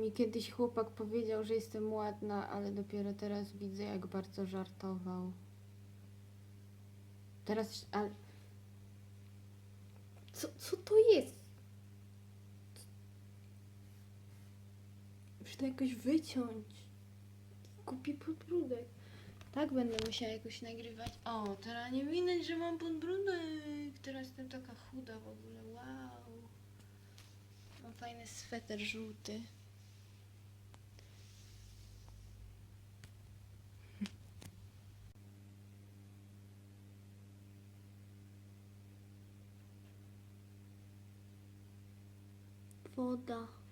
mi kiedyś chłopak powiedział, że jestem ładna, ale dopiero teraz widzę, jak bardzo żartował. Teraz, ale... Co, co to jest? Muszę to jakoś wyciąć. Kupi podbródek. Tak będę musiała jakoś nagrywać. O, teraz nie widać, że mam podbródek. Teraz jestem taka chuda w ogóle. Wow. Mam fajny sweter żółty. Fold up.